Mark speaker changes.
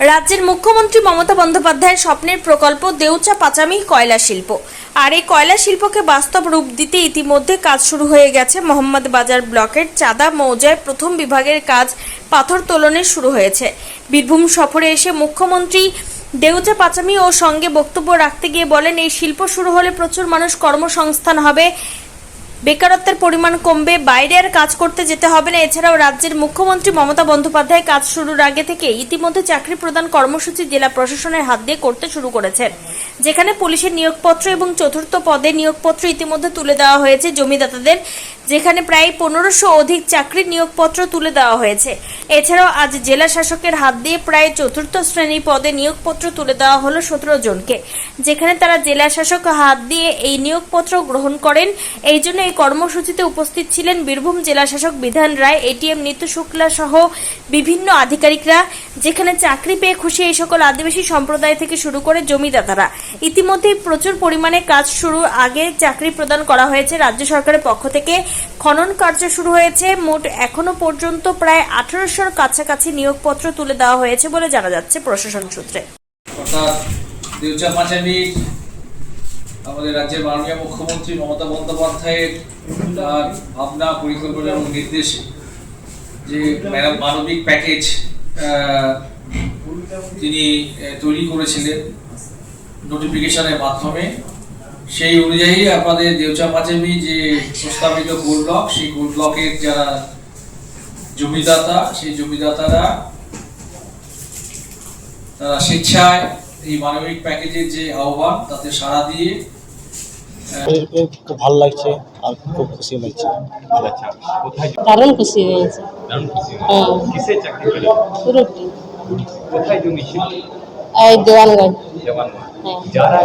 Speaker 1: রাজ্যের মুখ্যমন্ত্রী মমতা বন্দ্যোপাধ্যায়ের স্বপ্নের প্রকল্প দেউচা পাচামি কয়লা শিল্প। আর এই কয়লা শিল্পকে বাস্তব রূপ দিতে ইতিমধ্যে কাজ শুরু হয়ে গেছে। মোহাম্মদ বাজার ব্লকের চাঁদা মৌজায় প্রথম বিভাগের কাজ পাথর তোলনের শুরু হয়েছে। বীরভূম সফরে এসে মুখ্যমন্ত্রী দেউচা পাচামি ও সঙ্গে বক্তব্য রাখতে গিয়ে বলেন, এই শিল্প শুরু হলে প্রচুর মানুষ কর্মসংস্থান হবে। বেকারত্বের পরিমাণ কমবে, বাইরে আর কাজ করতে যেতে হবে না। এছাড়াও রাজ্যের মুখ্যমন্ত্রী মমতা বন্দ্যোপাধ্যায় কাজ শুরুর আগে থেকে ইতিমধ্যে চাকরি প্রদান কর্মসূচি জেলা প্রশাসনের হাত দিয়ে করতে শুরু করেছেন। যেখানে পুলিশের নিয়োগপত্র এবং চতুর্থ পদে নিয়োগপত্র ইতিমধ্যে তুলে দেওয়া হয়েছে জমিদাতাদের, যেখানে প্রায় পনেরোশো অধিক চাকরির নিয়োগপত্র তুলে দেওয়া হয়েছে। এছাড়াও আজ জেলা শাসকের হাত দিয়ে প্রায় চতুর্থ শ্রেণি পদে নিয়োগপত্র তুলে দেওয়া হলো সতেরো জনকে, যেখানে তারা জেলা শাসক হাত দিয়ে এই নিয়োগপত্র গ্রহণ করেন। এই জন্য এই কর্মসূচিতে উপস্থিত ছিলেন বীরভূম জেলা শাসক বিধান রায় এটিএম নিত্য শুক্লা সহ বিভিন্ন আধিকারিকরা, যেখানে চাকরি পেয়ে খুশি এই সকল আদিবাসী সম্প্রদায় থেকে শুরু করে জমিদাতারা। ইতিমধ্যেই প্রচুর পরিমাণে কাজ শুরু আগে চাকরি প্রদান করা হয়েছে রাজ্য সরকারের পক্ষ থেকে। খনন কার্য শুরু হয়েছে, মোট এখনও পর্যন্ত প্রায় আঠারোশোর কাছাকাছি নিয়োগপত্র তুলে দেওয়া হয়েছে বলে জানা যাচ্ছে প্রশাসন সূত্রে।
Speaker 2: আমাদের রাজ্যের মাননীয় মুখ্যমন্ত্রী মমতা বন্দ্যোপাধ্যায়ের, তার ভাবনা, পরিকল্পনা এবং নির্দেশে যে মানবিক প্যাকেজ তিনি তৈরি করেছিলেন নোটিফিকেশনের মাধ্যমে। সেই অনুযায়ী আপনাদের দেউচা পাঁচামি যে প্রস্তাবিত গোল ব্লক সেই গোল ব্লকের যারা জমিদাতা, সেই জমিদাতারা তারা স্বেচ্ছায় এই মানবিক প্যাকেজের যে আহ্বান তাতে সাড়া দিয়ে
Speaker 3: খুব ভালো লাগছে আর খুব খুশি লাগছে
Speaker 4: দারুণ খুশি হয়েছে। হ্যাঁ। এই দেওয়ানগঞ্জ। হ্যাঁ।
Speaker 5: যারা